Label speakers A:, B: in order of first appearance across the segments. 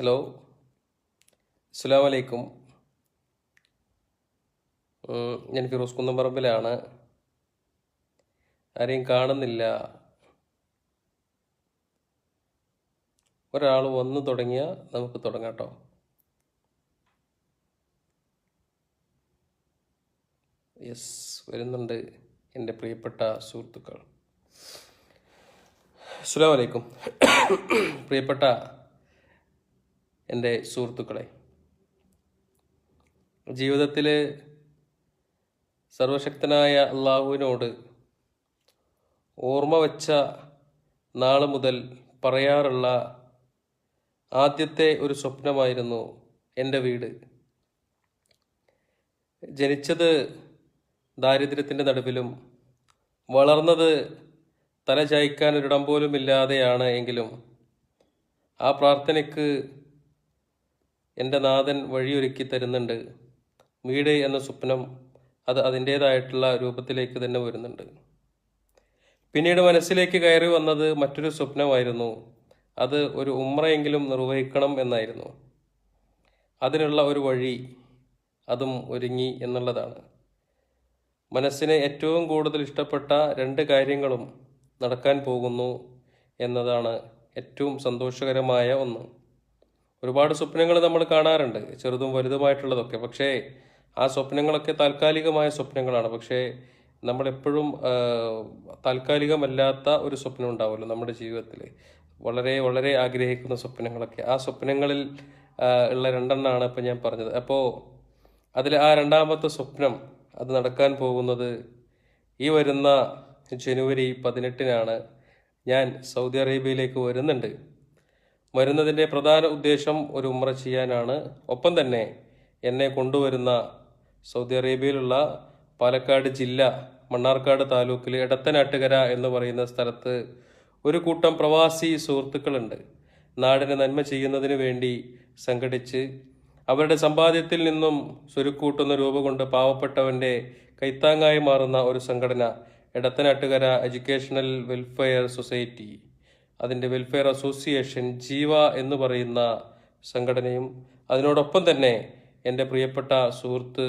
A: Hello അസ്സാം വലൈക്കും ഞാൻ ഫിറോസ് കുന്നംപറമ്പിലാണ്. ആരെയും കാണുന്നില്ല. ഒരാൾ വന്നു തുടങ്ങിയാൽ നമുക്ക് തുടങ്ങാം യെസ് വരുന്നുണ്ട് എന്റെ പ്രിയപ്പെട്ട സുഹൃത്തുക്കൾ. അസ്സാം വലൈക്കും പ്രിയപ്പെട്ട എന്റെ സുഹൃത്തുക്കളെ. ജീവിതത്തിൽ സർവശക്തനായ അള്ളാഹുവിനോട് ഓർമ്മ വച്ച നാൾ മുതൽ പറയാറുള്ള ആദ്യത്തെ ഒരു സ്വപ്നമായിരുന്നു എന്റെ വീട്. ജനിച്ചത് ദാരിദ്ര്യത്തിന്റെ നടുവിലും വളർന്നത് തല ചായ്ക്കാൻ ഒരിടം പോലും ഇല്ലാതെയാണ് എങ്കിലും ആ പ്രാർത്ഥനയ്ക്ക് എന്റെ നാഥൻ വഴിയൊരുക്കി തരുന്നുണ്ട്. വീട് എന്ന സ്വപ്നം അത് അതിന്റേതായിട്ടുള്ള രൂപത്തിലേക്ക് തന്നെ വരുന്നുണ്ട്. പിന്നീട് മനസ്സിലേക്ക് കയറി വന്നത് മറ്റൊരു സ്വപ്നമായിരുന്നു. അത് ഒരു ഉമ്രയെങ്കിലും നിർവഹിക്കണം എന്നായിരുന്നു. അതിനുള്ള ഒരു വഴി അതും ഒരുങ്ങി എന്നുള്ളതാണ്. മനസ്സിനെ ഏറ്റവും കൂടുതൽ ഇഷ്ടപ്പെട്ട രണ്ട് കാര്യങ്ങളും നടക്കാൻ പോകുന്നു എന്നതാണ് ഏറ്റവും സന്തോഷകരമായ ഒന്ന്. ഒരുപാട് സ്വപ്നങ്ങൾ നമ്മൾ കാണാറുണ്ട് ചെറുതും വലുതുമായിട്ടുള്ളതൊക്കെ. പക്ഷേ ആ സ്വപ്നങ്ങളൊക്കെ താൽക്കാലികമായ സ്വപ്നങ്ങളാണ്. പക്ഷേ നമ്മളെപ്പോഴും താൽക്കാലികമല്ലാത്ത ഒരു സ്വപ്നം ഉണ്ടാവുമല്ലോ നമ്മുടെ ജീവിതത്തിൽ വളരെ വളരെ ആഗ്രഹിക്കുന്ന സ്വപ്നങ്ങളൊക്കെ. ആ സ്വപ്നങ്ങളിൽ ഉള്ള രണ്ടെണ്ണമാണ് ഇപ്പം ഞാൻ പറഞ്ഞത്. അപ്പോൾ അതിൽ ആ രണ്ടാമത്തെ സ്വപ്നം അത് നടക്കാൻ പോകുന്നത് ഈ വരുന്ന ജനുവരി പതിനെട്ടിനാണ് ഞാൻ സൗദി അറേബ്യയിലേക്ക് വരുന്നുണ്ട്. വരുന്നതിന്റെ പ്രധാന ഉദ്ദേശം ഒരു ഉമ്ര ചെയ്യാനാണ്. ഒപ്പം തന്നെ എന്നെ കൊണ്ടുവരുന്ന സൗദി അറേബ്യയിലുള്ള പാലക്കാട് ജില്ല മണ്ണാർക്കാട് താലൂക്കിൽ എടത്തനാട്ടുകര എന്ന് പറയുന്ന സ്ഥലത്ത് ഒരു കൂട്ടം പ്രവാസി സുഹൃത്തുക്കളുണ്ട്. നാടിന് നന്മ ചെയ്യുന്നതിന് വേണ്ടി സംഘടിച്ച് അവരുടെ സമ്പാദ്യത്തിൽ നിന്നും സ്വരുക്കൂട്ടുന്ന രൂപ കൊണ്ട് പാവപ്പെട്ടവന്റെ കൈത്താങ്ങായി മാറുന്ന ഒരു സംഘടന എടത്തനാട്ടുകര എഡ്യൂക്കേഷണൽ വെൽഫെയർ സൊസൈറ്റി. അതിന്റെ വെൽഫെയർ അസോസിയേഷൻ ജീവ എന്ന് പറയുന്ന സംഘടനയും അതിനോടൊപ്പം തന്നെ എന്റെ പ്രിയപ്പെട്ട സുഹൃത്ത്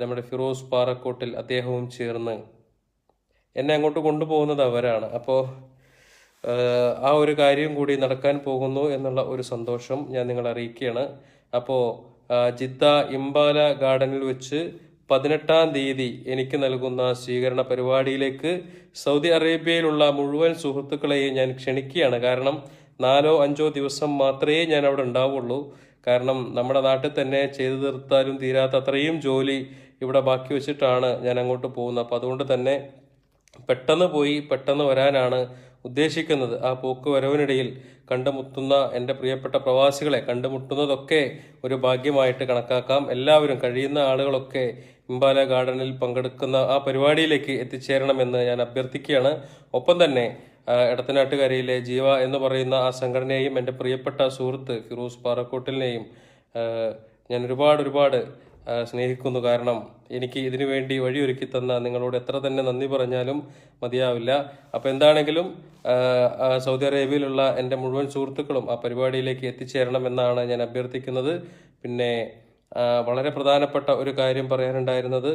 A: നമ്മുടെ ഫിറോസ് പാറക്കോട്ടിൽ അദ്ദേഹവും ചേർന്ന് എന്നെ അങ്ങോട്ട് കൊണ്ടുപോകുന്നത് അവരാണ്. അപ്പോൾ ആ ഒരു കാര്യം കൂടി നടക്കാൻ പോകുന്നു എന്നുള്ള ഒരു സന്തോഷം ഞാൻ നിങ്ങളെ അറിയിക്കുകയാണ്. അപ്പോൾ ജിദ്ദ ഇംബാല ഗാർഡനിൽ വെച്ച് പതിനെട്ടാം തീയതി എനിക്ക് നൽകുന്ന സ്വീകരണ പരിപാടിയിലേക്ക് സൗദി അറേബ്യയിലുള്ള മുഴുവൻ സുഹൃത്തുക്കളെയും ഞാൻ ക്ഷണിക്കുകയാണ്. കാരണം നാലോ അഞ്ചോ ദിവസം മാത്രമേ ഞാൻ അവിടെ ഉണ്ടാവുള്ളൂ. കാരണം നമ്മുടെ നാട്ടിൽ തന്നെ ചെയ്തു തീർത്താലും തീരാത്ത അത്രയും ജോലി ഇവിടെ ബാക്കി വെച്ചിട്ടാണ് ഞാൻ അങ്ങോട്ട് പോകുന്നത്. അപ്പോൾ അതുകൊണ്ട് തന്നെ പെട്ടെന്ന് പോയി പെട്ടെന്ന് വരാനാണ് ഉദ്ദേശിക്കുന്നത് ആ പോക്ക് വരവിനിടയിൽ കണ്ടുമുട്ടുന്ന എന്റെ പ്രിയപ്പെട്ട പ്രവാസികളെ കണ്ടുമുട്ടുന്നതൊക്കെ ഒരു ഭാഗ്യമായിട്ട് കണക്കാക്കാം. എല്ലാവരും കഴിയുന്ന ആളുകളൊക്കെ ഇമ്പാല ഗാർഡനിൽ പങ്കെടുക്കുന്ന ആ പരിപാടിയിലേക്ക് എത്തിച്ചേരണമെന്ന് ഞാൻ അഭ്യർത്ഥിക്കുകയാണ്. ഒപ്പം തന്നെ ഇടത്തനാട്ടുകരയിലെ ജീവ എന്ന് പറയുന്ന ആ സംഘടനയെയും എന്റെ പ്രിയപ്പെട്ട സുഹൃത്ത് ഫിറോസ് പാറക്കോട്ടിലിനെയും ഞാൻ ഒരുപാട് ഒരുപാട് സ്നേഹിക്കുന്നു. കാരണം എനിക്ക് ഇതിനു വേണ്ടി വഴിയൊരുക്കി തന്ന നിങ്ങളോട് എത്ര തന്നെ നന്ദി പറഞ്ഞാലും മതിയാവില്ല. അപ്പോൾ എന്താണെങ്കിലും സൗദി അറേബ്യയിലുള്ള എന്റെ മുഴുവൻ സുഹൃത്തുക്കളും ആ പരിപാടിയിലേക്ക് എത്തിച്ചേരണമെന്നാണ് ഞാൻ അഭ്യർത്ഥിക്കുന്നത്. പിന്നെ വളരെ പ്രധാനപ്പെട്ട ഒരു കാര്യം പറയാനുണ്ടായിരുന്നത്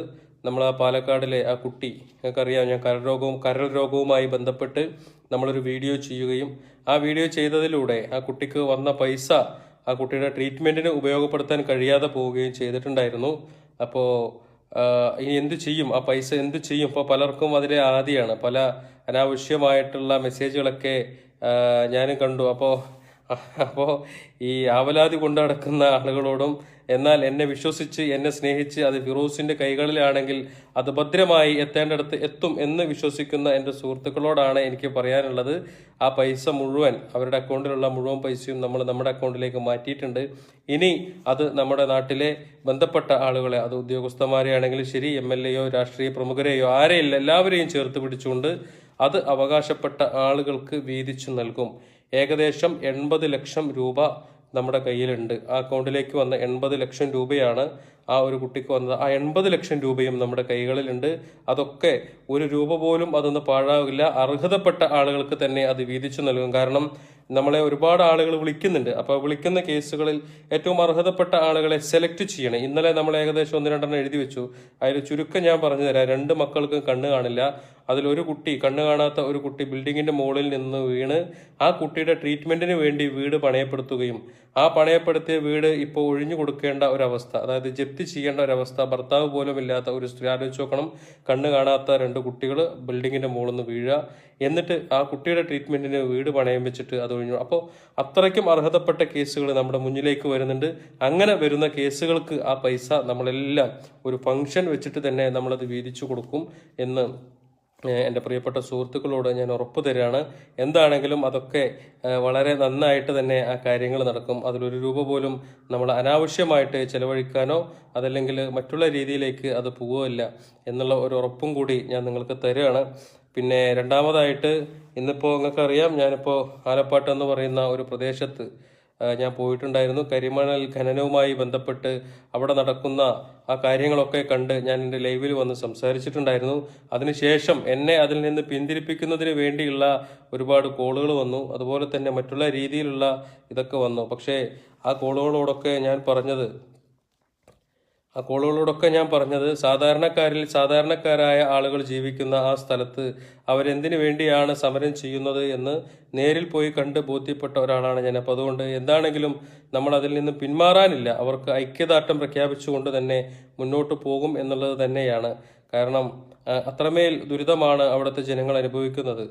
A: നമ്മൾ ആ പാലക്കാടിലെ ആ കുട്ടി നിങ്ങൾക്കറിയാം ഞാൻ കരൾ രോഗവും കരൾ രോഗവുമായി ബന്ധപ്പെട്ട് നമ്മളൊരു വീഡിയോ ചെയ്യുകയും ആ വീഡിയോ ചെയ്തതിലൂടെ ആ കുട്ടിക്ക് വന്ന പൈസ ആ കുട്ടിയുടെ ട്രീറ്റ്മെന്റിന് ഉപയോഗപ്പെടുത്താൻ കഴിയാതെ പോവുകയും ചെയ്തിട്ടുണ്ടായിരുന്നു. അപ്പോൾ ഇനി എന്ത് ചെയ്യും? ആ പൈസ എന്ത് ചെയ്യും? ഇപ്പോൾ പലർക്കും അതിലെ ആദിയാണ്. പല അനാവശ്യമായിട്ടുള്ള മെസ്സേജുകളൊക്കെ ഞാനും കണ്ടു. അപ്പോൾ അപ്പോൾ ഈ ആവലാതി കൊണ്ട് നടക്കുന്ന ആളുകളോടും എന്നാൽ എന്നെ വിശ്വസിച്ച് എന്നെ സ്നേഹിച്ച് അത് ഫിറോസിന്റെ കൈകളിലാണെങ്കിൽ അത് ഭദ്രമായി എത്തേണ്ടടുത്ത് എത്തും എന്ന് വിശ്വസിക്കുന്ന എന്റെ സുഹൃത്തുക്കളോടാണ് എനിക്ക് പറയാനുള്ളത്. ആ പൈസ മുഴുവൻ അവരുടെ അക്കൗണ്ടിലുള്ള മുഴുവൻ പൈസയും നമ്മൾ നമ്മുടെ അക്കൗണ്ടിലേക്ക് മാറ്റിയിട്ടുണ്ട്. ഇനി അത് നമ്മുടെ നാട്ടിലെ ബന്ധപ്പെട്ട ആളുകളെ അത് ഉദ്യോഗസ്ഥന്മാരെയാണെങ്കിലും ശരി എം എൽ എയോ രാഷ്ട്രീയ പ്രമുഖരെയോ ആരെയില്ല എല്ലാവരെയും ചേർത്ത് പിടിച്ചുകൊണ്ട് അത് അവകാശപ്പെട്ട ആളുകൾക്ക് വീതിച്ചു നൽകും. ഏകദേശം എൺപത് ലക്ഷം രൂപ നമ്മുടെ കയ്യിലുണ്ട്. ആ അക്കൗണ്ടിലേക്ക് വന്ന എൺപത് ലക്ഷം രൂപയാണ് ആ ഒരു കുട്ടിക്ക് വന്നത്. ആ എൺപത് ലക്ഷം രൂപയും നമ്മുടെ കൈകളിലുണ്ട്. അതൊക്കെ ഒരു രൂപ പോലും അതൊന്ന് പാഴാവില്ല. അർഹതപ്പെട്ട ആളുകൾക്ക് തന്നെ അത് വീതിച്ചു നൽകും. കാരണം നമ്മളെ ഒരുപാട് ആളുകൾ വിളിക്കുന്നുണ്ട്. അപ്പോൾ വിളിക്കുന്ന കേസുകളിൽ ഏറ്റവും അർഹതപ്പെട്ട ആളുകളെ സെലക്ട് ചെയ്യണം. ഇന്നലെ നമ്മൾ ഏകദേശം ഒന്ന് രണ്ടെണ്ണം എഴുതി വെച്ചു. അതിൽ ചുരുക്കം ഞാൻ പറഞ്ഞു തരാം. രണ്ട് മക്കൾക്ക് കണ്ണ് കാണില്ല. അതിലൊരു കുട്ടി കണ്ണ് കാണാത്ത ഒരു കുട്ടി ബിൽഡിങ്ങിന്റെ മുകളിൽ നിന്ന് വീണ് ആ കുട്ടിയുടെ ട്രീറ്റ്മെന്റിന് വേണ്ടി വീട് പണയപ്പെടുത്തുകയും ആ പണയപ്പെടുത്തിയ വീട് ഇപ്പോൾ ഒഴിഞ്ഞു കൊടുക്കേണ്ട ഒരവസ്ഥ അതായത് ജപ്തി ചെയ്യേണ്ട ഒരവസ്ഥ ഭർത്താവ് പോലും ഇല്ലാത്ത ഒരു സ്ത്രീ ആലോചിച്ച് നോക്കണം. കണ്ണ് കാണാത്ത രണ്ട് കുട്ടികൾ ബിൽഡിങ്ങിന്റെ മുകളിൽ നിന്ന് വീഴുക. എന്നിട്ട് ആ കുട്ടിയുടെ ട്രീറ്റ്മെന്റിന് വീട് പണയം വെച്ചിട്ട് അത് ഒഴിഞ്ഞു. അപ്പോൾ അത്രയ്ക്കും അർഹതപ്പെട്ട കേസുകൾ നമ്മുടെ മുന്നിലേക്ക് വരുന്നുണ്ട്. അങ്ങനെ വരുന്ന കേസുകൾക്ക് ആ പൈസ നമ്മളെല്ലാം ഒരു ഫംഗ്ഷൻ വെച്ചിട്ട് തന്നെ നമ്മളത് വീതിച്ചു കൊടുക്കും എന്ന് എന്റെ പ്രിയപ്പെട്ട സുഹൃത്തുക്കളോട് ഞാൻ ഉറപ്പ് തരികയാണ്. എന്താണെങ്കിലും അതൊക്കെ വളരെ നന്നായിട്ട് തന്നെ ആ കാര്യങ്ങൾ നടക്കും. അതിലൊരു രൂപ പോലും നമ്മൾ അനാവശ്യമായിട്ട് ചിലവഴിക്കാനോ അതല്ലെങ്കിൽ മറ്റുള്ള രീതിയിലേക്ക് അത് പോവുകയില്ല എന്നുള്ള ഒരു ഉറപ്പും കൂടി ഞാൻ നിങ്ങൾക്ക് തരികയാണ്. പിന്നെ രണ്ടാമതായിട്ട് ഇന്നിപ്പോൾ നിങ്ങൾക്കറിയാം ഞാനിപ്പോൾ ആലപ്പാട്ട് എന്ന് പറയുന്ന ഒരു പ്രദേശത്ത് ഞാൻ പോയിട്ടുണ്ടായിരുന്നു. കരിമണൽ ഖനനവുമായി ബന്ധപ്പെട്ട് അവിടെ നടക്കുന്ന ആ കാര്യങ്ങളൊക്കെ കണ്ട് ഞാൻ എന്റെ ലൈവിൽ വന്ന് സംസാരിച്ചിട്ടുണ്ടായിരുന്നു. അതിനുശേഷം എന്നെ അതിൽ നിന്ന് പിന്തിരിപ്പിക്കുന്നതിന് വേണ്ടിയുള്ള ഒരുപാട് കോളുകൾ വന്നു. അതുപോലെ തന്നെ മറ്റുള്ള രീതിയിലുള്ള ഇതൊക്കെ വന്നു. പക്ഷേ ആ കോളുകളോടൊക്കെ ഞാൻ പറഞ്ഞത് ആ കോളുകളോടൊക്കെ ഞാൻ പറഞ്ഞത് സാധാരണക്കാരിൽ സാധാരണക്കാരായ ആളുകൾ ജീവിക്കുന്ന ആ സ്ഥലത്ത് അവരെന്തിനു വേണ്ടിയാണ് സമരം ചെയ്യുന്നത് എന്ന് നേരിൽ പോയി കണ്ട് ബോധ്യപ്പെട്ട ഒരാളാണ് ഞാൻ. അപ്പോൾ അതുകൊണ്ട് എന്താണെങ്കിലും നമ്മൾ അതിൽ നിന്ന് പിന്മാറാനില്ല. അവർക്ക് ഐക്യദാർഢ്യം പ്രഖ്യാപിച്ചുകൊണ്ട് തന്നെ മുന്നോട്ട് പോകും എന്നുള്ളത് തന്നെയാണ്. കാരണം അത്രമേൽ ദുരിതമാണ് അവിടുത്തെ ജനങ്ങൾ അനുഭവിക്കുന്നത്.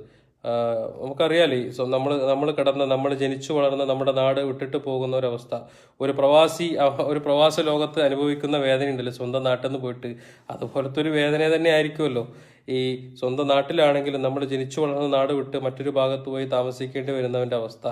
A: നമുക്കറിയാലേ നമ്മൾ നമ്മൾ കിടന്ന നമ്മൾ ജനിച്ചു വളർന്ന നമ്മുടെ നാട് വിട്ടിട്ട് പോകുന്ന ഒരവസ്ഥ. ഒരു പ്രവാസി ഒരു പ്രവാസ ലോകത്ത് അനുഭവിക്കുന്ന വേദന ഉണ്ടല്ലോ സ്വന്തം നാട്ടിൽ നിന്ന് പോയിട്ട്. അതുപോലത്തെ ഒരു വേദന തന്നെ ആയിരിക്കുമല്ലോ. ഈ സ്വന്തം നാട്ടിലാണെങ്കിലും നമ്മൾ ജനിച്ചു വളർന്ന നാട് വിട്ട് മറ്റൊരു ഭാഗത്ത് പോയി താമസിക്കേണ്ടി വരുന്നവന്റെ അവസ്ഥ.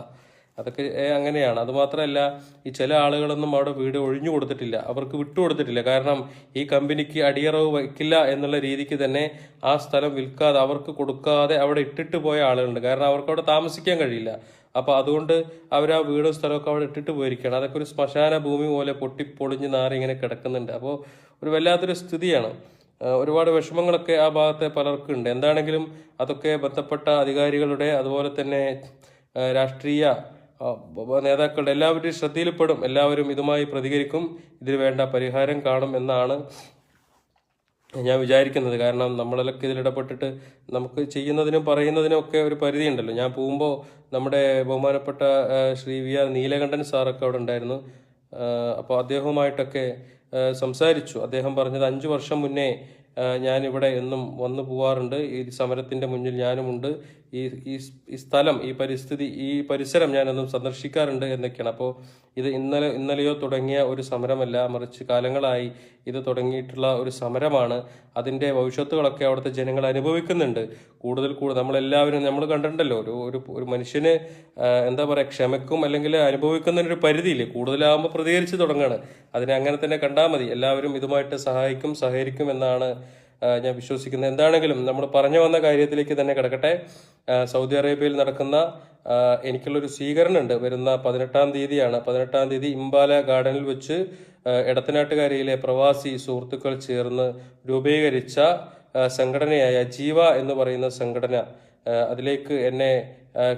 A: അതൊക്കെ അങ്ങനെയാണ്. അതുമാത്രമല്ല ഈ ചില ആളുകളൊന്നും അവിടെ വീട് ഒഴിഞ്ഞു കൊടുത്തിട്ടില്ല. അവർക്ക് വിട്ടു കൊടുത്തിട്ടില്ല. കാരണം ഈ കമ്പനിക്ക് അടിയറവ് വയ്ക്കില്ല എന്നുള്ള രീതിക്ക് തന്നെ ആ സ്ഥലം വിൽക്കാതെ അവർക്ക് കൊടുക്കാതെ അവിടെ ഇട്ടിട്ട് പോയ ആളുകളുണ്ട്. കാരണം അവർക്ക് അവിടെ താമസിക്കാൻ കഴിയില്ല. അപ്പോൾ അതുകൊണ്ട് അവർ ആ വീടും സ്ഥലമൊക്കെ അവിടെ ഇട്ടിട്ട് പോയിരിക്കുകയാണ്. അതൊക്കെ ഒരു ശ്മശാന ഭൂമി പോലെ പൊട്ടി പൊളിഞ്ഞ് നാറി ഇങ്ങനെ കിടക്കുന്നുണ്ട്. അപ്പോൾ ഒരു വല്ലാത്തൊരു സ്ഥിതിയാണ്. ഒരുപാട് വിഷമങ്ങളൊക്കെ ആ ഭാഗത്തെ പലർക്കും ഉണ്ട്. എന്താണെങ്കിലും അതൊക്കെ ബന്ധപ്പെട്ട അധികാരികളുടെ അതുപോലെ തന്നെ രാഷ്ട്രീയ നേതാക്കളുടെ എല്ലാവരുടെയും ശ്രദ്ധയിൽപ്പെടും. എല്ലാവരും ഇതുമായി പ്രതികരിക്കും. ഇതിന് വേണ്ട പരിഹാരം കാണും എന്നാണ് ഞാൻ വിചാരിക്കുന്നത്. കാരണം നമ്മളൊക്കെ ഇതിലിടപെട്ടിട്ട് നമുക്ക് ചെയ്യുന്നതിനും പറയുന്നതിനും ഒക്കെ ഒരു പരിധി ഉണ്ടല്ലോ ഞാൻ പോകുമ്പോൾ നമ്മുടെ ബഹുമാനപ്പെട്ട ശ്രീ വി ആർ നീലകണ്ഠൻ സാറൊക്കെ അവിടെ ഉണ്ടായിരുന്നു. അപ്പോൾ അദ്ദേഹവുമായിട്ടൊക്കെ സംസാരിച്ചു. അദ്ദേഹം പറഞ്ഞത് അഞ്ച് വർഷം മുന്നേ ഞാനിവിടെ എന്നും വന്നു പോവാറുണ്ട്. ഈ സമരത്തിന്റെ മുന്നിൽ ഞാനുമുണ്ട്. ഈ ഈ സ്ഥലം ഈ പരിസ്ഥിതി ഈ പരിസരം ഞാനെന്നും സന്ദർശിക്കാറുണ്ട് എന്നൊക്കെയാണ്. അപ്പോൾ ഇത് ഇന്നലെ ഇന്നലെയോ തുടങ്ങിയ ഒരു സമരമല്ല മറിച്ച് കാലങ്ങളായി ഇത് തുടങ്ങിയിട്ടുള്ള ഒരു സമരമാണ്. അതിന്റെ ഭവിഷ്യത്തുകളൊക്കെ അവിടുത്തെ ജനങ്ങൾ അനുഭവിക്കുന്നുണ്ട്. കൂടുതൽ കൂടുതൽ നമ്മളെല്ലാവരും നമ്മൾ കണ്ടിട്ടുണ്ടല്ലോ ഒരു ഒരു ഒരു മനുഷ്യന് എന്താ പറയുക ക്ഷമക്കും അല്ലെങ്കിൽ അനുഭവിക്കുന്നതിനൊരു പരിധിയില്ലേ? കൂടുതലാകുമ്പോൾ പ്രതികരിച്ച് തുടങ്ങുകയാണ് അതിനെ അങ്ങനെ തന്നെ കണ്ടാൽ മതി. എല്ലാവരും ഇതുമായിട്ട് സഹായിക്കും സഹകരിക്കും എന്നാണ് ഞാൻ വിശ്വസിക്കുന്നത് എന്താണെങ്കിലും നമ്മൾ പറഞ്ഞു വന്ന കാര്യത്തിലേക്ക് തന്നെ കിടക്കട്ടെ. സൗദി അറേബ്യയിൽ നടക്കുന്ന എനിക്കുള്ളൊരു സ്വീകരണം ഉണ്ട് വരുന്ന പതിനെട്ടാം തീയതിയാണ്. പതിനെട്ടാം തീയതി ഇംബാല ഗാർഡനിൽ വെച്ച് ഇടത്തനാട്ടുകാരിയിലെ പ്രവാസി സുഹൃത്തുക്കൾ ചേർന്ന് രൂപീകരിച്ച സംഘടനയായ ജീവ എന്ന് പറയുന്ന സംഘടന അതിലേക്ക് എന്നെ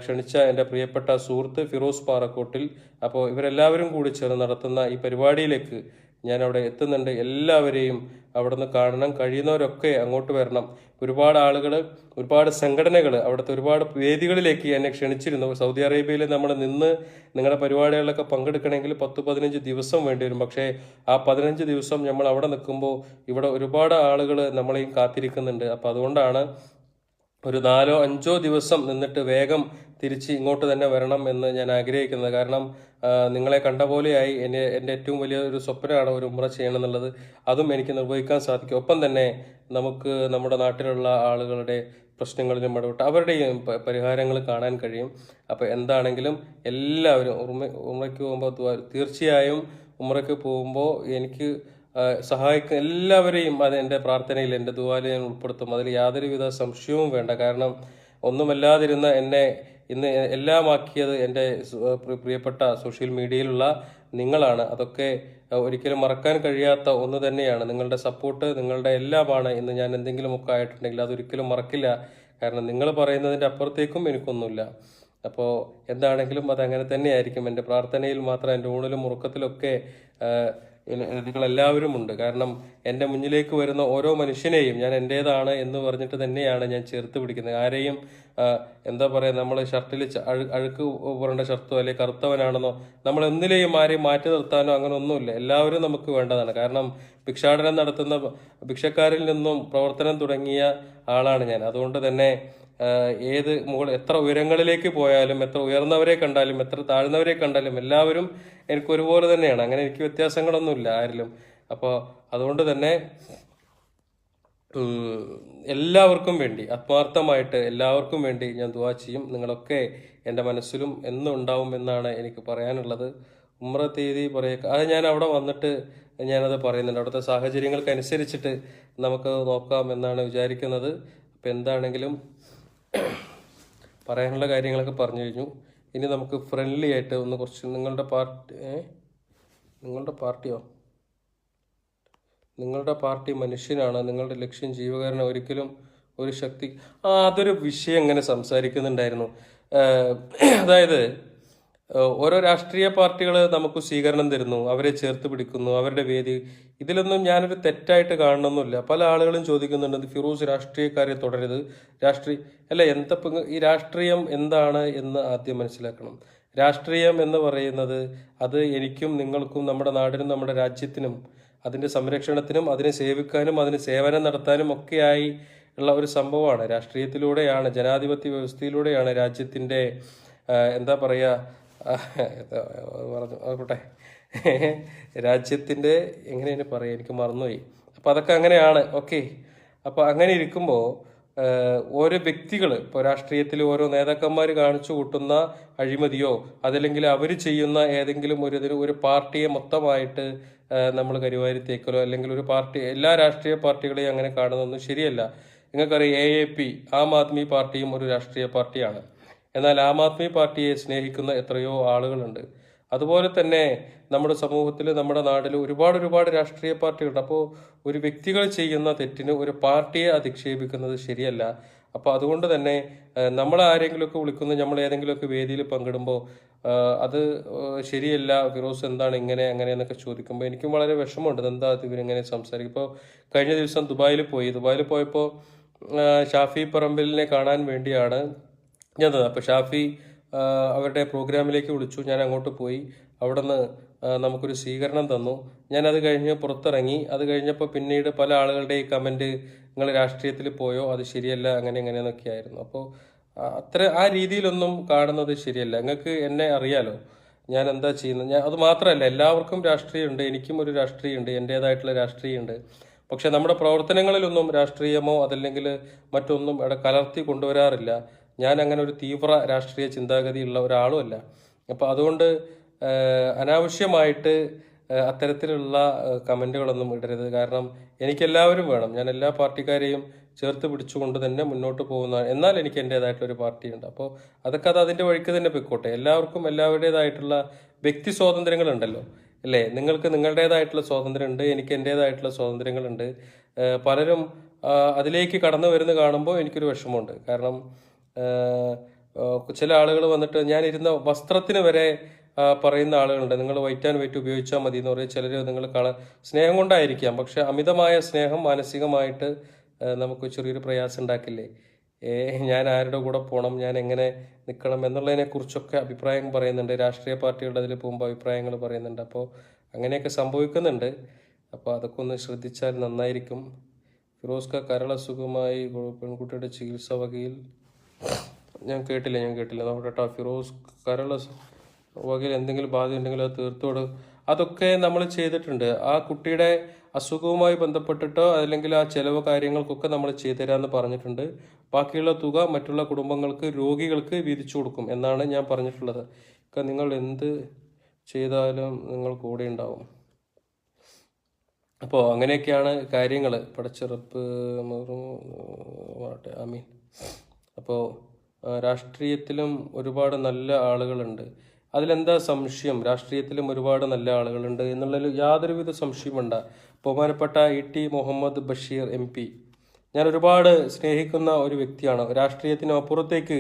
A: ക്ഷണിച്ച എന്റെ പ്രിയപ്പെട്ട സുഹൃത്ത് ഫിറോസ് പാറക്കോട്ടിൽ. അപ്പോൾ ഇവരെല്ലാവരും കൂടി ചേർന്ന് നടത്തുന്ന ഈ പരിപാടിയിലേക്ക് ഞാൻ അവിടെ എത്തുന്നുണ്ട്. എല്ലാവരെയും അവിടെ നിന്ന് കാണണം. കഴിയുന്നവരൊക്കെ അങ്ങോട്ട് വരണം. ഒരുപാട് ആളുകൾ ഒരുപാട് സംഘടനകൾ അവിടുത്തെ ഒരുപാട് വേദികളിലേക്ക് എന്നെ ക്ഷണിച്ചിരുന്നു. സൗദി അറേബ്യയിൽ നമ്മൾ നിന്ന് നിങ്ങളുടെ പരിപാടികളിലൊക്കെ പങ്കെടുക്കണമെങ്കിൽ പത്ത് പതിനഞ്ച് ദിവസം വേണ്ടി വരും പക്ഷേ ആ പതിനഞ്ച് ദിവസം നമ്മൾ അവിടെ നിൽക്കുമ്പോൾ ഇവിടെ ഒരുപാട് ആളുകൾ നമ്മളെയും കാത്തിരിക്കുന്നുണ്ട്. അപ്പോൾ അതുകൊണ്ടാണ് ഒരു നാലോ അഞ്ചോ ദിവസം നിന്നിട്ട് വേഗം തിരിച്ച് ഇങ്ങോട്ട് തന്നെ വരണം എന്ന് ഞാൻ ആഗ്രഹിക്കുന്നത്. കാരണം നിങ്ങളെ കണ്ട പോലെയായി എന്റെ എന്റെ ഏറ്റവും വലിയ ഒരു സ്വപ്നമാണ് ഒരു ഉമ്ര ചെയ്യണം എന്നുള്ളത് അതും എനിക്ക് നിർവഹിക്കാൻ സാധിക്കും. ഒപ്പം തന്നെ നമുക്ക് നമ്മുടെ നാട്ടിലുള്ള ആളുകളുടെ പ്രശ്നങ്ങളിലും ഇടപെട്ട് അവരുടെയും പരിഹാരങ്ങൾ കാണാൻ കഴിയും. അപ്പോൾ എന്താണെങ്കിലും എല്ലാവരും ഉമ്മ ഉമ്രയ്ക്ക് പോകുമ്പോൾ തീർച്ചയായും ഉമ്രയ്ക്ക് പോകുമ്പോൾ എനിക്ക് സഹായിക്കുന്ന എല്ലാവരെയും അത് എന്റെ പ്രാർത്ഥനയിൽ എന്റെ ദുവാല ഞാൻ ഉൾപ്പെടുത്തും. അതിൽ യാതൊരുവിധ സംശയവും വേണ്ട. കാരണം ഒന്നുമല്ലാതിരുന്ന എന്നെ ഇന്ന് എല്ലാമാക്കിയത് എന്റെ പ്രിയപ്പെട്ട സോഷ്യൽ മീഡിയയിലുള്ള നിങ്ങളാണ്. അതൊക്കെ ഒരിക്കലും മറക്കാൻ കഴിയാത്ത ഒന്ന് തന്നെയാണ്. നിങ്ങളുടെ സപ്പോർട്ട് നിങ്ങളുടെ എല്ലാമാണ് ഇന്ന് ഞാൻ എന്തെങ്കിലുമൊക്കെ ആയിട്ടുണ്ടെങ്കിൽ അതൊരിക്കലും മറക്കില്ല. കാരണം നിങ്ങൾ പറയുന്നതിന്റെ അപ്പുറത്തേക്കും എനിക്കൊന്നുമില്ല. അപ്പോൾ എന്താണെങ്കിലും അതങ്ങനെ തന്നെയായിരിക്കും. എന്റെ പ്രാർത്ഥനയിൽ മാത്രം എന്റെ ഊണിലും ഉറക്കത്തിലൊക്കെ നിങ്ങളെല്ലാവരും ഉണ്ട് കാരണം എന്റെ മുന്നിലേക്ക് വരുന്ന ഓരോ മനുഷ്യനെയും ഞാൻ എന്റേതാണ് എന്ന് പറഞ്ഞിട്ട് തന്നെയാണ് ഞാൻ ചേർത്ത് പിടിക്കുന്നത്. ആരെയും എന്താ പറയുക നമ്മൾ ഷർട്ടിൽ അഴു അഴുക്ക് പുരണ്ട ഷർട്ടോ അല്ലെങ്കിൽ കറുത്തവനാണെന്നോ നമ്മൾ എന്തിലേയും ആരെയും മാറ്റി നിർത്താനോ അങ്ങനെ ഒന്നുമില്ല. എല്ലാവരും നമുക്ക് വേണ്ടതാണ്. കാരണം ഭിക്ഷാടനം നടത്തുന്ന ഭിക്ഷക്കാരിൽ നിന്നും പ്രവർത്തനം തുടങ്ങിയ ആളാണ് ഞാൻ. അതുകൊണ്ട് തന്നെ ഏത് മുകൾ എത്ര ഉയരങ്ങളിലേക്ക് പോയാലും എത്ര ഉയർന്നവരെ കണ്ടാലും എത്ര താഴ്ന്നവരെ കണ്ടാലും എല്ലാവരും എനിക്ക് ഒരുപോലെ തന്നെയാണ്. അങ്ങനെ എനിക്ക് വ്യത്യാസങ്ങളൊന്നുമില്ല ആരിലും. അപ്പോൾ അതുകൊണ്ട് തന്നെ എല്ലാവർക്കും വേണ്ടി ആത്മാർത്ഥമായിട്ട് എല്ലാവർക്കും വേണ്ടി ഞാൻ ദുവാ ചെയ്യും. നിങ്ങളൊക്കെ എന്റെ മനസ്സിലും എന്നും ഉണ്ടാവും എന്നാണ് എനിക്ക് പറയാനുള്ളത്. ഉമ്ര തീയതി പറയുക അത് ഞാൻ അവിടെ വന്നിട്ട് ഞാനത് പറയുന്നുണ്ട്. അവിടുത്തെ സാഹചര്യങ്ങൾക്ക് അനുസരിച്ചിട്ട് നമുക്ക് നോക്കാം എന്നാണ് വിചാരിക്കുന്നത്. അപ്പം എന്താണെങ്കിലും പറയാനുള്ള കാര്യങ്ങളൊക്കെ പറഞ്ഞു കഴിഞ്ഞു. ഇനി നമുക്ക് ഫ്രണ്ട്ലി ആയിട്ട് ഒന്ന് കുറച്ച് നിങ്ങളുടെ പാർട്ടി നിങ്ങളുടെ പാർട്ടിയോ? നിങ്ങളുടെ പാർട്ടി മനുഷ്യനാണ്. നിങ്ങളുടെ ലക്ഷ്യം ജീവകാരണം ഒരിക്കലും ഒരു ശക്തി ആ അതൊരു വിഷയം ഇങ്ങനെ സംസാരിക്കുന്നുണ്ടായിരുന്നു. അതായത് ഓരോ രാഷ്ട്രീയ പാർട്ടികൾ നമുക്ക് സ്വീകരണം തരുന്നു. അവരെ ചേർത്ത് പിടിക്കുന്നു. അവരുടെ വേദി ഇതിലൊന്നും ഞാനൊരു തെറ്റായിട്ട് കാണണമെന്നില്ല പല ആളുകളും ചോദിക്കുന്നുണ്ട് ഫിറൂസ് രാഷ്ട്രീയക്കാരെ തുടരുത് രാഷ്ട്രീയ അല്ല എന്താ ഈ രാഷ്ട്രീയം എന്താണ് എന്ന് ആദ്യം മനസ്സിലാക്കണം. രാഷ്ട്രീയം എന്ന് പറയുന്നത് അത് എനിക്കും നിങ്ങൾക്കും നമ്മുടെ നാടിനും നമ്മുടെ രാജ്യത്തിനും അതിന്റെ സംരക്ഷണത്തിനും അതിനെ സേവിക്കാനും അതിന് സേവനം നടത്താനും ഒക്കെയായി ഉള്ള ഒരു സംഭവമാണ്. രാഷ്ട്രീയത്തിലൂടെയാണ് ജനാധിപത്യ വ്യവസ്ഥയിലൂടെയാണ് രാജ്യത്തിന്റെ എന്താ പറയുക പറഞ്ഞു ആയിക്കോട്ടെ രാജ്യത്തിന്റെ എങ്ങനെയാണ് പറയുക എനിക്ക് മറന്നുപോയി. അപ്പോൾ അതൊക്കെ അങ്ങനെയാണ്. ഓക്കെ. അപ്പോൾ അങ്ങനെ ഇരിക്കുമ്പോൾ ഓരോ വ്യക്തികൾ ഇപ്പോൾ രാഷ്ട്രീയത്തിൽ ഓരോ നേതാക്കന്മാർ കാണിച്ചു കൂട്ടുന്ന അഴിമതിയോ അതല്ലെങ്കിൽ അവർ ചെയ്യുന്ന ഏതെങ്കിലും ഒരു ഒരു പാർട്ടിയെ മൊത്തമായിട്ട് നമ്മൾ കരിവാരി തേക്കലോ അല്ലെങ്കിൽ ഒരു പാർട്ടി എല്ലാ രാഷ്ട്രീയ പാർട്ടികളെയും അങ്ങനെ കാണുന്നൊന്നും ശരിയല്ല. നിങ്ങൾക്കറിയാം A A P Aam Aadmi പാർട്ടിയും ഒരു രാഷ്ട്രീയ പാർട്ടിയാണ്. എന്നാൽ ആം ആദ്മി പാർട്ടിയെ സ്നേഹിക്കുന്ന എത്രയോ ആളുകളുണ്ട്. അതുപോലെ തന്നെ നമ്മുടെ സമൂഹത്തിൽ നമ്മുടെ നാട്ടിൽ ഒരുപാട് ഒരുപാട് രാഷ്ട്രീയ പാർട്ടികളുണ്ട്. അപ്പോൾ ഒരു വ്യക്തികൾ ചെയ്യുന്ന തെറ്റിന് ഒരു പാർട്ടിയെ അധിക്ഷേപിക്കുന്നത് ശരിയല്ല. അപ്പോൾ അതുകൊണ്ട് തന്നെ നമ്മൾ ആരെങ്കിലുമൊക്കെ വിളിക്കുന്ന നമ്മൾ ഏതെങ്കിലുമൊക്കെ വേദിയിൽ പങ്കിടുമ്പോൾ അത് ശരിയല്ല ഫിറോസ് എന്താണ് ഇങ്ങനെ അങ്ങനെ എന്നൊക്കെ ചോദിക്കുമ്പോൾ എനിക്കും വളരെ വിഷമമുണ്ട്. എന്താ ഇവരിങ്ങനെ സംസാരിക്കും? ഇപ്പോൾ കഴിഞ്ഞ ദിവസം ദുബായിൽ പോയി. ദുബായിൽ പോയപ്പോൾ ഷാഫി പറമ്പിലിനെ കാണാൻ വേണ്ടിയാണ് ഞാൻ അപ്പോൾ ഷാഫി അവരുടെ പ്രോഗ്രാമിലേക്ക് വിളിച്ചു. ഞാൻ അങ്ങോട്ട് പോയി. അവിടെ നിന്ന് നമുക്കൊരു സ്വീകരണം തന്നു. ഞാൻ അത് കഴിഞ്ഞ് പുറത്തിറങ്ങി. അത് കഴിഞ്ഞപ്പോൾ പിന്നീട് പല ആളുകളുടെ ഈ കമന്റ് നിങ്ങൾ രാഷ്ട്രീയത്തിൽ പോയോ? അത് ശരിയല്ല അങ്ങനെ എങ്ങനെയെന്നൊക്കെ ആയിരുന്നു. അപ്പോൾ അത്ര ആ രീതിയിലൊന്നും കാണുന്നത് ശരിയല്ല. നിങ്ങൾക്ക് എന്നെ അറിയാലോ ഞാൻ എന്താ ചെയ്യുന്നത്? ഞാൻ അത് മാത്രമല്ല എല്ലാവർക്കും രാഷ്ട്രീയമുണ്ട്. എനിക്കും ഒരു രാഷ്ട്രീയമുണ്ട്. എന്റേതായിട്ടുള്ള രാഷ്ട്രീയമുണ്ട്. പക്ഷെ നമ്മുടെ പ്രവർത്തനങ്ങളിലൊന്നും രാഷ്ട്രീയമോ അതല്ലെങ്കിൽ മറ്റൊന്നും ഇവിടെ കലർത്തി കൊണ്ടുവരാറില്ല. ഞാൻ അങ്ങനെ ഒരു തീവ്ര രാഷ്ട്രീയ ചിന്താഗതിയുള്ള ഒരാളുമല്ല. അപ്പോൾ അതുകൊണ്ട് അനാവശ്യമായിട്ട് അത്തരത്തിലുള്ള കമന്റുകളൊന്നും ഇടരുത്. കാരണം എനിക്കെല്ലാവരും വേണം. ഞാൻ എല്ലാ പാർട്ടിക്കാരെയും ചേർത്ത് പിടിച്ചുകൊണ്ട് തന്നെ മുന്നോട്ട് പോകുന്ന എന്നാൽ എനിക്ക് എന്റേതായിട്ടുള്ള ഒരു പാർട്ടിയുണ്ട്. അപ്പോൾ അതൊക്കെ അത് അതിന്റെ വഴിക്ക് തന്നെ പൊയ്ക്കോട്ടെ. എല്ലാവർക്കും എല്ലാവരുടേതായിട്ടുള്ള വ്യക്തി സ്വാതന്ത്ര്യങ്ങളുണ്ടല്ലോ അല്ലേ? നിങ്ങൾക്ക് നിങ്ങളുടേതായിട്ടുള്ള സ്വാതന്ത്ര്യമുണ്ട് എനിക്ക് എന്റേതായിട്ടുള്ള സ്വാതന്ത്ര്യങ്ങളുണ്ട്. പലരും അതിലേക്ക് കടന്നു വരുന്ന കാണുമ്പോൾ എനിക്കൊരു വിഷമമുണ്ട്. കാരണം ചില ആളുകൾ വന്നിട്ട് ഞാനിരുന്ന വസ്ത്രത്തിന് വരെ പറയുന്ന ആളുകളുണ്ട്. നിങ്ങൾ വൈറ്റ് ആൻഡ് വൈറ്റ് ഉപയോഗിച്ചാൽ മതി എന്ന് പറയും. ചിലർ നിങ്ങൾ കള സ്നേഹം കൊണ്ടായിരിക്കാം. പക്ഷെ അമിതമായ സ്നേഹം മാനസികമായിട്ട് നമുക്ക് ചെറിയൊരു പ്രയാസം ഉണ്ടാക്കില്ലേ? ഞാൻ ആരുടെ കൂടെ പോകണം ഞാൻ എങ്ങനെ നിൽക്കണം? എന്നുള്ളതിനെ കുറിച്ചൊക്കെ അഭിപ്രായം പറയുന്നുണ്ട്. രാഷ്ട്രീയ പാർട്ടികളുടെ അതിൽ പോകുമ്പോൾ അഭിപ്രായങ്ങൾ പറയുന്നുണ്ട്. അപ്പോൾ അങ്ങനെയൊക്കെ സംഭവിക്കുന്നുണ്ട്. അപ്പോൾ അതൊക്കെ ഒന്ന് ശ്രദ്ധിച്ചാൽ നന്നായിരിക്കും. ഫിറോസ്ക ക കരളസുഖമായി പെൺകുട്ടിയുടെ ചികിത്സ വകയിൽ. ഞാൻ കേട്ടില്ല ഞാൻ കേട്ടില്ല. കേട്ടോ ഫിറോസ് കരള വകയിൽ എന്തെങ്കിലും ബാധ ഉണ്ടെങ്കിൽ അത് തീർത്തോട് അതൊക്കെ നമ്മൾ ചെയ്തിട്ടുണ്ട്. ആ കുട്ടിയുടെ അസുഖവുമായി ബന്ധപ്പെട്ടിട്ടോ അല്ലെങ്കിൽ ആ ചിലവ് കാര്യങ്ങൾക്കൊക്കെ നമ്മൾ ചെയ്തുതരാമെന്ന് പറഞ്ഞിട്ടുണ്ട്. ബാക്കിയുള്ള തുക മറ്റുള്ള കുടുംബങ്ങൾക്ക് രോഗികൾക്ക് വീതിച്ചു കൊടുക്കും എന്നാണ് ഞാൻ പറഞ്ഞിട്ടുള്ളത്. ഒക്കെ നിങ്ങൾ എന്ത് ചെയ്താലും നിങ്ങൾ കൂടെ ഉണ്ടാവും. അപ്പോൾ അങ്ങനെയൊക്കെയാണ് കാര്യങ്ങൾ പടച്ചിറപ്പ് ആമീൻ അപ്പോൾ രാഷ്ട്രീയത്തിലും ഒരുപാട് നല്ല ആളുകളുണ്ട്. അതിലെന്താ സംശയം? രാഷ്ട്രീയത്തിലും ഒരുപാട് നല്ല ആളുകളുണ്ട് എന്നുള്ളതിൽ യാതൊരുവിധ സംശയം വേണ്ട ബഹുമാനപ്പെട്ട E T Muhammad Basheer M P. ഞാൻ ഒരുപാട് സ്നേഹിക്കുന്ന ഒരു വ്യക്തിയാണ്. രാഷ്ട്രീയത്തിന് അപ്പുറത്തേക്ക്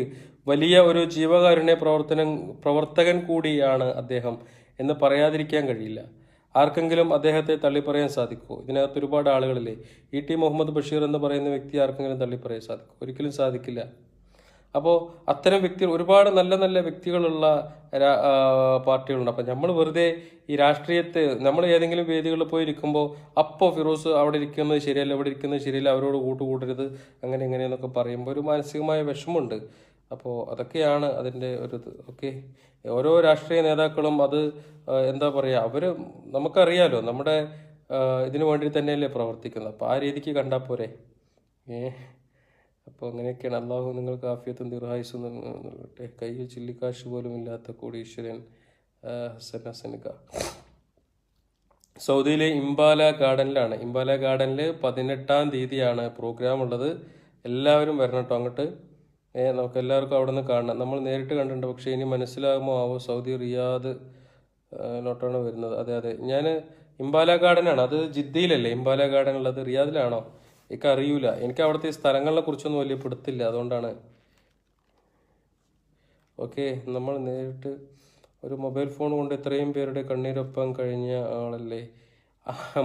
A: വലിയ ഒരു ജീവകാരുണ്യ പ്രവർത്തനം പ്രവർത്തകൻ കൂടിയാണ് അദ്ദേഹം എന്ന് പറയാതിരിക്കാൻ കഴിയില്ല. ആർക്കെങ്കിലും അദ്ദേഹത്തെ തള്ളിപ്പറയാൻ സാധിക്കുമോ? ഇതിനകത്ത് ഒരുപാട് ആളുകളില്ലേ? ഇ ടി മുഹമ്മദ് ബഷീർ എന്ന് പറയുന്ന വ്യക്തി ആർക്കെങ്കിലും തള്ളിപ്പറയാൻ സാധിക്കും ഒരിക്കലും സാധിക്കില്ല. അപ്പോൾ അത്തരം വ്യക്തികൾ ഒരുപാട് നല്ല നല്ല വ്യക്തികളുള്ള പാർട്ടികളുണ്ട്. അപ്പം നമ്മൾ വെറുതെ ഈ രാഷ്ട്രീയത്തെ നമ്മൾ ഏതെങ്കിലും വേദികളിൽ പോയി ഇരിക്കുമ്പോൾ അപ്പോൾ ഫിറോസ് അവിടെ ഇരിക്കുന്നത് ശരിയല്ല ഇവിടെ ഇരിക്കുന്നത് ശരിയല്ല അവരോട് കൂട്ടുകൂട്ടരുത് അങ്ങനെ ഇങ്ങനെയെന്നൊക്കെ പറയുമ്പോൾ ഒരു മാനസികമായ വിഷമമുണ്ട്. അപ്പോൾ അതൊക്കെയാണ് അതിന്റെ ഒരു ഓക്കെ? ഓരോ രാഷ്ട്രീയ നേതാക്കളും അത് എന്താ പറയുക അവർ നമുക്കറിയാലോ നമ്മുടെ ഇതിനു വേണ്ടി തന്നെയല്ലേ പ്രവർത്തിക്കുന്നത്. അപ്പോൾ ആ രീതിക്ക് കണ്ടാൽ പോരെ. ഏ? അപ്പോൾ അങ്ങനെയൊക്കെയാണ്. അള്ളാഹു നിങ്ങൾക്ക് ആഫിയത്തും ദീർഘായുസും നൽകട്ടെ. കയ്യിൽ ചില്ലിക്കാശ് പോലും ഇല്ലാത്ത കോടീശ്വരൻ ഹസൻ ഹസനിക സൗദിയിലെ ഇംബാല ഗാർഡനിലാണ്. ഇംബാല ഗാർഡനിൽ പതിനെട്ടാം തീയതിയാണ് പ്രോഗ്രാം ഉള്ളത്. എല്ലാവരും വരണം കേട്ടോ അങ്ങോട്ട്. നമുക്ക് എല്ലാവർക്കും അവിടെ നിന്ന് കാണണം. നമ്മൾ നേരിട്ട് കണ്ടിട്ടുണ്ട്. പക്ഷേ ഇനി മനസ്സിലാകുമോ ആവോ സൗദി റിയാദ് ലോട്ടാണ് വരുന്നത്. അതെ അതെ. ഞാൻ ഇംബാല ഗാർഡനാണ്. അത് ജിദ്ദയിലല്ലേ? ഇംബാല ഗാർഡൻ ഉള്ളത് റിയാദിലാണോ? എനിക്ക് അറിയൂല എനിക്ക് അവിടുത്തെ സ്ഥലങ്ങളെ കുറിച്ചൊന്നും വലിയ പിടുത്തില്ല. അതുകൊണ്ടാണ്. ഓക്കെ നമ്മൾ നേരിട്ട് ഒരു മൊബൈൽ ഫോൺ കൊണ്ട് ഇത്രയും പേരുടെ കണ്ണീരൊപ്പം കഴിഞ്ഞ ആളല്ലേ?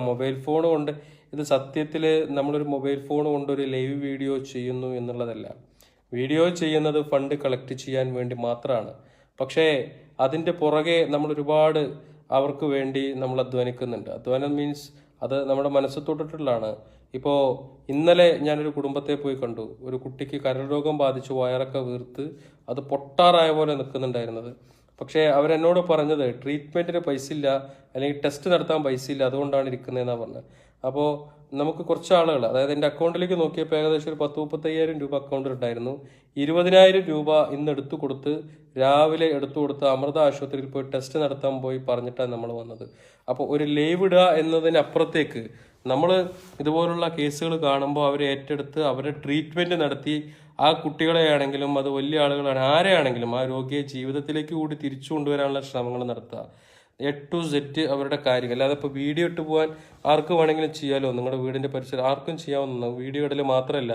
A: മൊബൈൽ ഫോൺ കൊണ്ട് ഇത് സത്യത്തിൽ നമ്മളൊരു മൊബൈൽ ഫോൺ കൊണ്ട് ഒരു ലൈവ് വീഡിയോ ചെയ്യുന്നു എന്നുള്ളതല്ല. വീഡിയോ ചെയ്യുന്നത് ഫണ്ട് കളക്ട് ചെയ്യാൻ വേണ്ടി മാത്രമാണ്. പക്ഷേ അതിന്റെ പുറകെ നമ്മൾ ഒരുപാട് അവർക്ക് വേണ്ടി നമ്മൾ അധ്വാനിക്കുന്നുണ്ട് അധ്വാനം മീൻസ് അത് നമ്മുടെ മനസ്സ് തൊട്ടിട്ടുള്ളതാണ്. ഇപ്പോൾ ഇന്നലെ ഞാനൊരു കുടുംബത്തെ പോയി കണ്ടു. ഒരു കുട്ടിക്ക് കരൾ രോഗം ബാധിച്ച് വയറൊക്കെ വീർത്ത് അത് പൊട്ടാറായ പോലെ നിൽക്കുന്നുണ്ടായിരുന്നത്. പക്ഷേ അവരെന്നോട് പറഞ്ഞത് ട്രീറ്റ്മെന്റിന് പൈസ ഇല്ല അല്ലെങ്കിൽ ടെസ്റ്റ് നടത്താൻ പൈസ ഇല്ല അതുകൊണ്ടാണ് ഇരിക്കുന്നതെന്നാണ് പറഞ്ഞത്. അപ്പോൾ നമുക്ക് കുറച്ച് ആളുകൾ അതായത് എന്റെ അക്കൗണ്ടിലേക്ക് നോക്കിയപ്പോൾ ഏകദേശം ഒരു പത്ത് മുപ്പത്തയ്യായിരം രൂപ അക്കൗണ്ടിൽ ഉണ്ടായിരുന്നു. ഇരുപതിനായിരം രൂപ ഇന്ന് എടുത്തു കൊടുത്ത് രാവിലെ എടുത്തു കൊടുത്ത് അമൃത ആശുപത്രിയിൽ പോയി ടെസ്റ്റ് നടത്താൻ പോയി പറഞ്ഞിട്ടാണ് നമ്മൾ വന്നത്. അപ്പോൾ ഒരു ലൈവ് ഇടുക എന്നതിനപ്പുറത്തേക്ക് നമ്മൾ ഇതുപോലുള്ള കേസുകൾ കാണുമ്പോൾ അവരെ ഏറ്റെടുത്ത് അവരെ ട്രീറ്റ്മെന്റ് നടത്തി ആ കുട്ടികളെ ആണെങ്കിലും അത് വലിയ ആളുകളാണ് ആരെയാണെങ്കിലും ആ രോഗിയെ ജീവിതത്തിലേക്ക് കൂടി തിരിച്ചു കൊണ്ടുവരാനുള്ള ശ്രമങ്ങൾ നടത്തുക. എ ടു സെറ്റ് അവരുടെ കാര്യങ്ങൾ. അല്ലാതെ ഇപ്പോൾ വീഡിയോ ഇട്ട് പോകാൻ ആർക്ക് വേണമെങ്കിലും ചെയ്യാമല്ലോ നിങ്ങളുടെ വീടിന്റെ പരിസരം ആർക്കും ചെയ്യാവുന്ന വീഡിയോ ഇടൽ മാത്രമല്ല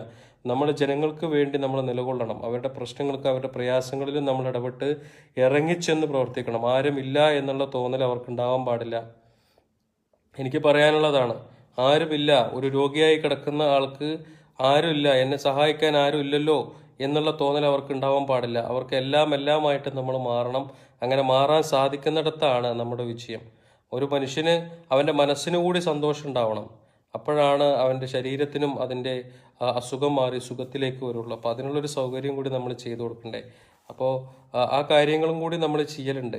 A: നമ്മൾ ജനങ്ങൾക്ക് വേണ്ടി നമ്മൾ നിലകൊള്ളണം. അവരുടെ പ്രശ്നങ്ങൾക്ക് അവരുടെ പ്രയാസങ്ങളിലും നമ്മൾ ഇടപെട്ട് ഇറങ്ങിച്ചെന്ന് പ്രവർത്തിക്കണം. ആരുമില്ല എന്നുള്ള തോന്നൽ അവർക്കുണ്ടാവാൻ പാടില്ല. എനിക്ക് പറയാനുള്ളതാണ് ആരുമില്ല ഒരു രോഗിയായി കിടക്കുന്ന ആൾക്ക് ആരുമില്ല എന്നെ സഹായിക്കാൻ ആരുമില്ലല്ലോ എന്നുള്ള തോന്നൽ അവർക്ക് ഉണ്ടാവാൻ പാടില്ല. അവർക്ക് എല്ലാം എല്ലാമായിട്ട് നമ്മൾ മാറണം. അങ്ങനെ മാറാൻ സാധിക്കുന്നിടത്താണ് നമ്മുടെ വിജയം. ഒരു മനുഷ്യന് അവന്റെ മനസ്സിന് കൂടി സന്തോഷം ഉണ്ടാവണം. അപ്പോഴാണ് അവന്റെ ശരീരത്തിനും അതിന്റെ അസുഖം മാറി സുഖത്തിലേക്ക് വരുള്ളൂ. അപ്പോൾ അതിനുള്ളൊരു സൗകര്യം കൂടി നമ്മൾ ചെയ്തു കൊടുക്കണ്ടേ? അപ്പോൾ ആ- കാര്യങ്ങളും കൂടി നമ്മൾ ചെയ്യലുണ്ട്.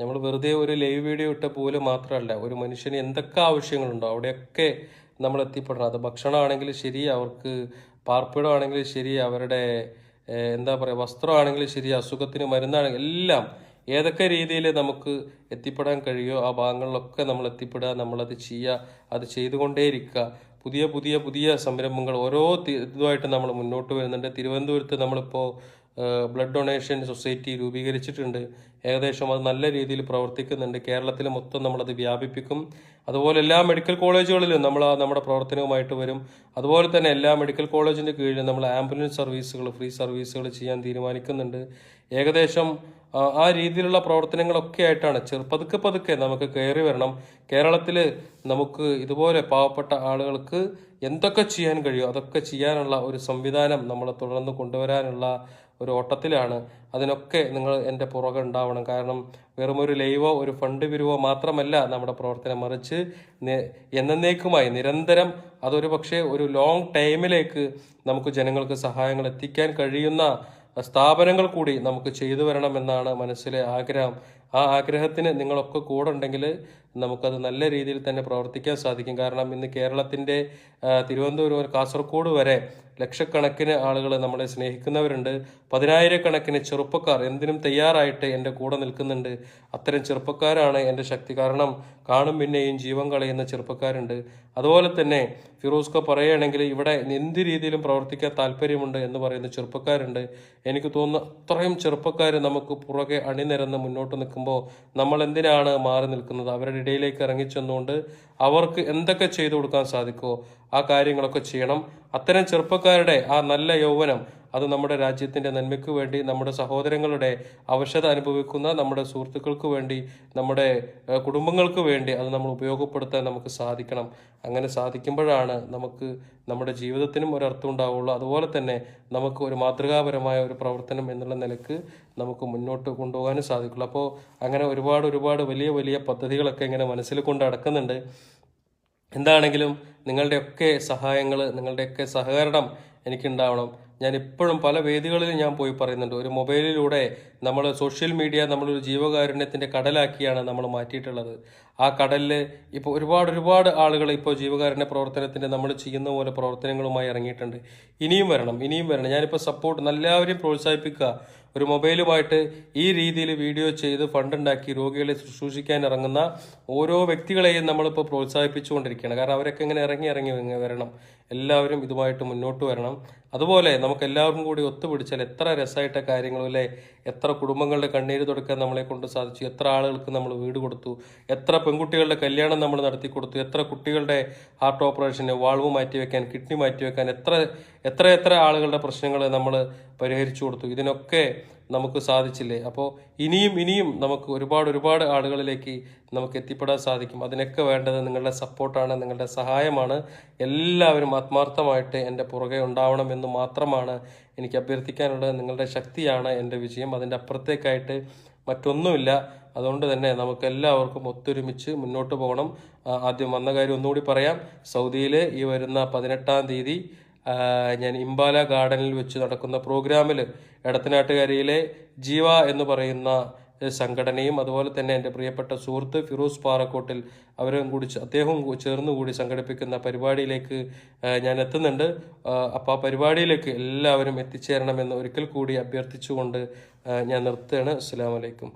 A: നമ്മൾ വെറുതെ ഒരു ലൈവ് വീഡിയോ ഇട്ട പോലെ മാത്രമല്ല ഒരു മനുഷ്യന് എന്തൊക്കെ ആവശ്യങ്ങളുണ്ടോ അവിടെയൊക്കെ നമ്മൾ എത്തിപ്പെടണം. അത് ഭക്ഷണമാണെങ്കിലും ശരി അവർക്ക് പാർപ്പിടമാണെങ്കിലും ശരി അവരുടെ എന്താ പറയുക വസ്ത്രമാണെങ്കിലും ശരി അസുഖത്തിന് മരുന്നാണെങ്കിലും എല്ലാം ഏതൊക്കെ രീതിയിൽ നമുക്ക് എത്തിപ്പെടാൻ കഴിയുമോ ആ ഭാഗങ്ങളിലൊക്കെ നമ്മൾ എത്തിപ്പെടുക നമ്മളത് ചെയ്യുക അത് ചെയ്തുകൊണ്ടേയിരിക്കുക പുതിയ പുതിയ പുതിയ സംരംഭങ്ങൾ ഓരോ ഇതുമായിട്ട് നമ്മൾ മുന്നോട്ട് വരുന്നുണ്ട്. തിരുവനന്തപുരത്ത് നമ്മളിപ്പോൾ ബ്ലഡ് ഡൊണേഷൻ സൊസൈറ്റി രൂപീകരിച്ചിട്ടുണ്ട്. ഏകദേശം അത് നല്ല രീതിയിൽ പ്രവർത്തിക്കുന്നുണ്ട്. കേരളത്തിൽ മൊത്തം നമ്മളത് വ്യാപിപ്പിക്കും. അതുപോലെ എല്ലാ മെഡിക്കൽ കോളേജുകളിലും നമ്മൾ നമ്മുടെ പ്രവർത്തനവുമായിട്ട് വരും. അതുപോലെ തന്നെ എല്ലാ മെഡിക്കൽ കോളേജിന്റെ കീഴിലും നമ്മൾ ആംബുലൻസ് സർവീസുകൾ ഫ്രീ സർവീസുകൾ ചെയ്യാൻ തീരുമാനിക്കുന്നുണ്ട്. ഏകദേശം ആ, രീതിയിലുള്ള പ്രവർത്തനങ്ങളൊക്കെ ആയിട്ടാണ് ചെറു പതുക്കെ പതുക്കെ നമുക്ക് കയറി വരണം. കേരളത്തിൽ നമുക്ക് ഇതുപോലെ പാവപ്പെട്ട ആളുകൾക്ക് എന്തൊക്കെ ചെയ്യാൻ കഴിയുമോ അതൊക്കെ ചെയ്യാനുള്ള ഒരു സംവിധാനം നമ്മളെ തുടർന്ന് കൊണ്ടുവരാനുള്ള ഒരു ഓട്ടത്തിലാണ് അതിനൊക്കെ നിങ്ങൾ എന്റെ പുറകെ ഉണ്ടാവണം. കാരണം വെറും ഒരു ലൈവോ ഒരു ഫണ്ട് പിരിവോ മാത്രമല്ല നമ്മുടെ പ്രവർത്തനം മറിച്ച് എന്നേക്കുമായി നിരന്തരം അതൊരു പക്ഷേ ഒരു ലോങ് ടൈമിലേക്ക് നമുക്ക് ജനങ്ങൾക്ക് സഹായങ്ങൾ എത്തിക്കാൻ കഴിയുന്ന സ്ഥാപനങ്ങൾ കൂടി നമുക്ക് ചെയ്തു വരണമെന്നാണ് മനസ്സിലെ ആഗ്രഹം. ആ ആഗ്രഹത്തിന് നിങ്ങളൊക്കെ കൂടെ ഉണ്ടെങ്കിൽ നമുക്കത് നല്ല രീതിയിൽ തന്നെ പ്രവർത്തിക്കാൻ സാധിക്കും. കാരണം ഇന്ന് കേരളത്തിന്റെ തിരുവനന്തപുരം കാസർഗോഡ് വരെ ലക്ഷക്കണക്കിന് ആളുകൾ നമ്മളെ സ്നേഹിക്കുന്നവരുണ്ട്. പതിനായിരക്കണക്കിന് ചെറുപ്പക്കാർ എന്തിനും തയ്യാറായിട്ട് എന്റെ കൂടെ നിൽക്കുന്നുണ്ട്. അത്തരം ചെറുപ്പക്കാരാണ് എന്റെ ശക്തി. കാരണം കാണും പിന്നെയും ജീവൻ കളയുന്ന ചെറുപ്പക്കാരുണ്ട്. അതുപോലെ തന്നെ ഫിറോസ്ക പറയുകയാണെങ്കിൽ ഇവിടെ എന്ത് രീതിയിലും പ്രവർത്തിക്കാൻ താല്പര്യമുണ്ട് എന്ന് പറയുന്ന ചെറുപ്പക്കാരുണ്ട്. എനിക്ക് തോന്നുന്നു അത്രയും ചെറുപ്പക്കാർ നമുക്ക് പുറകെ അണിനിരന്ന് മുന്നോട്ട് നിൽക്കുമ്പോൾ നമ്മൾ എന്തിനാണ് മാറി നിൽക്കുന്നത്? അവരുടെ ഇടയിലേക്ക് ഇറങ്ങിച്ചെന്നുകൊണ്ട് അവർക്ക് എന്തൊക്കെ ചെയ്തു കൊടുക്കാൻ സാധിക്കുമോ ആ കാര്യങ്ങളൊക്കെ ചെയ്യണം. അത്തരം ചെറുപ്പക്കാരുടെ ആ നല്ല യൗവനം അത് നമ്മുടെ രാജ്യത്തിന്റെ നന്മയ്ക്ക് വേണ്ടി നമ്മുടെ സഹോദരങ്ങളുടെ അവശത അനുഭവിക്കുന്ന നമ്മുടെ സുഹൃത്തുക്കൾക്ക് വേണ്ടി നമ്മുടെ കുടുംബങ്ങൾക്ക് വേണ്ടി അത് നമ്മൾ ഉപയോഗപ്പെടുത്താൻ നമുക്ക് സാധിക്കണം. അങ്ങനെ സാധിക്കുമ്പോഴാണ് നമുക്ക് നമ്മുടെ ജീവിതത്തിനും ഒരർത്ഥം ഉണ്ടാവുള്ളൂ. അതുപോലെ തന്നെ നമുക്ക് ഒരു മാതൃകാപരമായ ഒരു പ്രവർത്തനം എന്നുള്ള നിലയ്ക്ക് നമുക്ക് മുന്നോട്ട് കൊണ്ടുപോകാനും സാധിക്കുള്ളൂ. അപ്പോൾ അങ്ങനെ ഒരുപാട് ഒരുപാട് വലിയ വലിയ പദ്ധതികളൊക്കെ ഇങ്ങനെ മനസ്സിൽ കൊണ്ട് അടക്കുന്നുണ്ട് എന്താണെങ്കിലും നിങ്ങളുടെയൊക്കെ സഹായങ്ങൾ നിങ്ങളുടെയൊക്കെ സഹകരണം എനിക്കുണ്ടാവണം. ഞാൻ ഇപ്പോഴും പല വേദികളിൽ ഞാൻ പോയി പറയുന്നുണ്ട്. ഒരു മൊബൈലിലൂടെ നമ്മൾ സോഷ്യൽ മീഡിയ നമ്മളൊരു ജീവകാരുണ്യത്തിന്റെ കടലാക്കിയാണ് നമ്മൾ മാറ്റിയിട്ടുള്ളത്. ആ കടലിൽ ഇപ്പോൾ ഒരുപാട് ഒരുപാട് ആളുകൾ ഇപ്പോൾ ജീവകാരുണ്യ പ്രവർത്തനത്തിന്റെ നമ്മൾ ചെയ്യുന്ന പോലെ പ്രവർത്തനങ്ങളുമായി ഇറങ്ങിയിട്ടുണ്ട്. ഇനിയും വരണം ഇനിയും വരണം. ഞാനിപ്പോൾ സപ്പോർട്ട് എല്ലാവരെയും പ്രോത്സാഹിപ്പിക്കുക. ഒരു മൊബൈലുമായിട്ട് ഈ രീതിയിൽ വീഡിയോ ചെയ്ത് ഫണ്ട് ഉണ്ടാക്കി രോഗികളെ ശുശ്രൂഷിക്കാൻ ഇറങ്ങുന്ന ഓരോ വ്യക്തികളെയും നമ്മളിപ്പോൾ പ്രോത്സാഹിപ്പിച്ചുകൊണ്ടിരിക്കുകയാണ്. കാരണം അവരൊക്കെ ഇങ്ങനെ ഇറങ്ങി ഇറങ്ങി വരണം. എല്ലാവരും ഇതുമായിട്ട് മുന്നോട്ട് വരണം. അതുപോലെ നമുക്ക് എല്ലാവരും കൂടി ഒത്തുപിടിച്ചാൽ എത്ര രസമായിട്ട കാര്യങ്ങളും എത്ര കുടുംബങ്ങളുടെ കണ്ണീര് തുടക്കാൻ നമ്മളെ കൊണ്ട് സാധിച്ചു? എത്ര ആളുകൾക്ക് നമ്മൾ വീട് കൊടുത്തു? എത്ര പെൺകുട്ടികളുടെ കല്യാണം നമ്മൾ നടത്തി കൊടുത്തു? എത്ര കുട്ടികളുടെ ഹാർട്ട് ഓപ്പറേഷന് വാൾവ് മാറ്റിവെക്കാൻ കിഡ്നി മാറ്റിവെക്കാൻ എത്ര എത്ര എത്ര ആളുകളുടെ പ്രശ്നങ്ങൾ നമ്മൾ പരിഹരിച്ചു കൊടുത്തു? ഇതിനൊക്കെ നമുക്ക് സാധിച്ചില്ലേ? അപ്പോൾ ഇനിയും ഇനിയും നമുക്ക് ഒരുപാട് ഒരുപാട് ആളുകളിലേക്ക് നമുക്ക് എത്തിപ്പെടാൻ സാധിക്കും. അതിനൊക്കെ വേണ്ടത് നിങ്ങളുടെ സപ്പോർട്ടാണ് നിങ്ങളുടെ സഹായമാണ്. എല്ലാവരും ആത്മാർത്ഥമായിട്ട് എന്റെ പുറകെ ഉണ്ടാവണമെന്ന് മാത്രമാണ് എനിക്ക് അഭ്യർത്ഥിക്കാനുള്ളത്. നിങ്ങളുടെ ശക്തിയാണ് എന്റെ വിജയം. അതിന്റെ അപ്പുറത്തേക്കായിട്ട് മറ്റൊന്നുമില്ല. അതുകൊണ്ട് തന്നെ നമുക്ക് എല്ലാവർക്കും ഒത്തൊരുമിച്ച് മുന്നോട്ട് പോകണം. ആദ്യം വന്ന കാര്യം ഒന്നുകൂടി പറയാം. സൗദിയിൽ ഈ വരുന്ന പതിനെട്ടാം തീയതി ഞാൻ ഇംബാല ഗാർഡനിൽ വെച്ച് നടക്കുന്ന പ്രോഗ്രാമിൽ എടത്തനാട്ടുകരയിലെ ജീവ എന്ന് പറയുന്ന സംഘടനയും അതുപോലെ തന്നെ എന്റെ പ്രിയപ്പെട്ട സുഹൃത്ത് ഫിറോസ് പാറക്കോട്ടിൽ അവരും കൂടി അദ്ദേഹവും ചേർന്നുകൂടി ചേർന്ന് കൂടി സംഘടിപ്പിക്കുന്ന പരിപാടിയിലേക്ക് ഞാൻ എത്തുന്നുണ്ട്. അപ്പോൾ ആ പരിപാടിയിലേക്ക് എല്ലാവരും എത്തിച്ചേരണമെന്ന് ഒരിക്കൽ കൂടി അഭ്യർത്ഥിച്ചുകൊണ്ട് ഞാൻ നിർത്തുകയാണ്. അസ്സാം വലൈക്കും